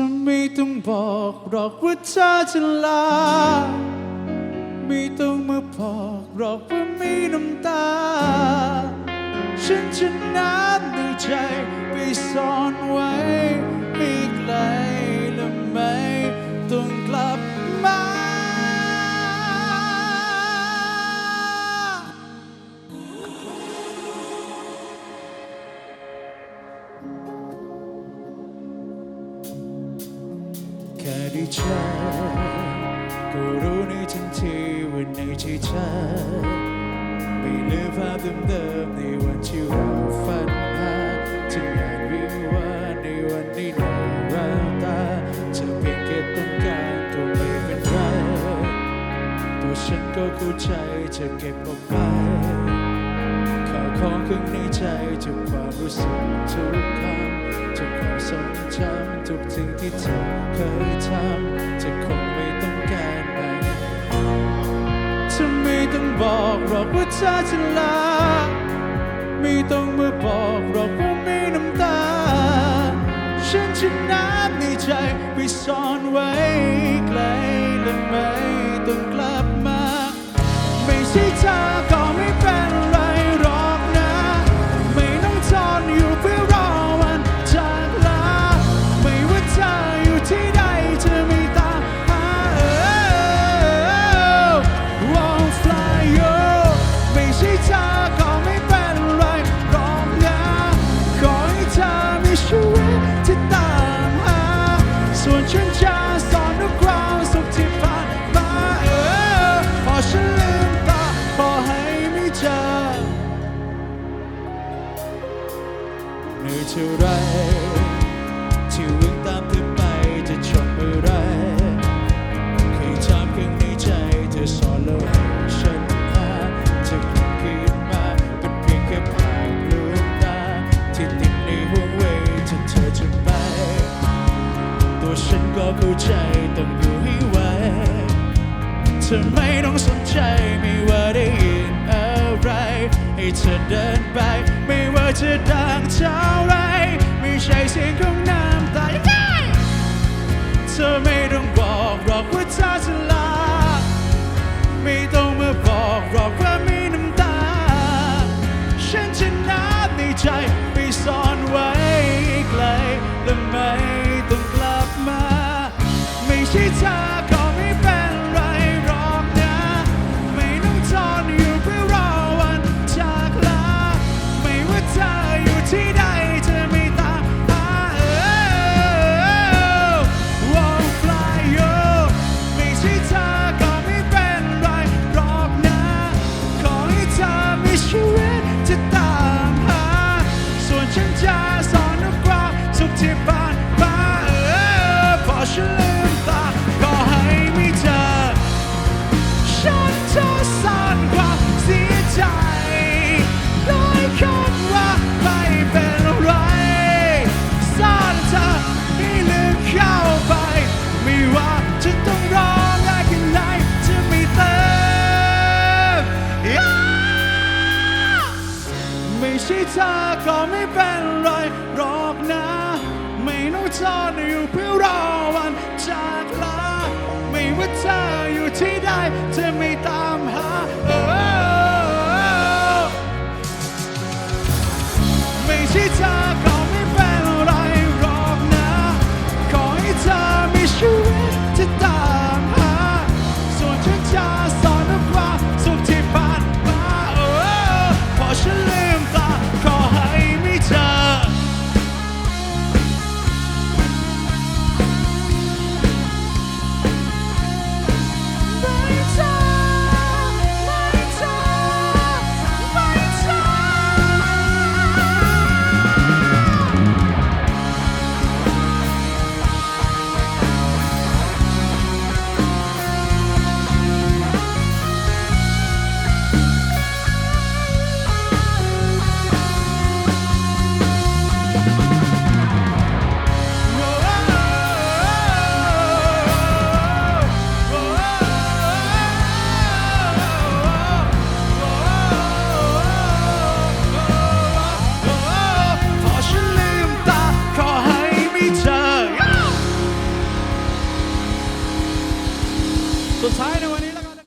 จะไม่ต้องบอกหรอกว่าเธอจะลา ไม่ต้องมาบอกหรอกว่ามีน้ำตา ฉันจะน้ำในใจไปซ่อนไว้ แค่เจอก็รู้ในทันทีว่าในใจเธอไม่ลืมภาพเดิมๆในวันที่เราฝันหาถึงงานวิวาในวันที่ในแววตาเธอเพียงแค่ต้องการก็ไม่เป็นไรตัวฉันก็เข้าใจจะเก็บออกไปข่าวของข้างในใจทุกความรู้สึกทุกคำ ทุกความทรงจำทุกสิ่งที่เธอเคยทำจะคงไม่ต้องการใหม่เธอไม่ต้องบอกหรอกว่าเธอจะลาไม่ต้องมาบอกหรอกว่ามีน้ำตา ฉันจะน้ำในใจไปซ่อนไว้ไกลและไม่ต้องกลับมา ไม่ใช่เธอก็ไม่ ท่าไรที่วิ่งตามเธอไปจะจบเมื่อไรเคยถามข้างในใจเธอสอนแล้วให้ฉันหาจะกลับคืนมาเป็นเพียงแค่ภาพลวงตา ที่ติดในห่วงเวถ้าเธอจะไป ตัวฉันก็เข้าใจต้องอยู่ให้ไหวเธอไม่ต้องสนใจไม่ เธอเดินไป ไม่ว่าจะดังเท่าไร ไม่ใช่เสียงของน้ำตาเธอไม่ต้องบอกหรอกว่าเธอจะลา ไม่ต้องมาบอกหรอกว่ามีน้ำตา ฉันจะนับในใจไปซ่อนไว้ ชีเธอก็ไม่เป็นไรหรอกนะ ไม่ต้องทนอยู่เพื่อรอวันจากลา ไม่ว่าเธออยู่ที่ใดจะไม่ตาย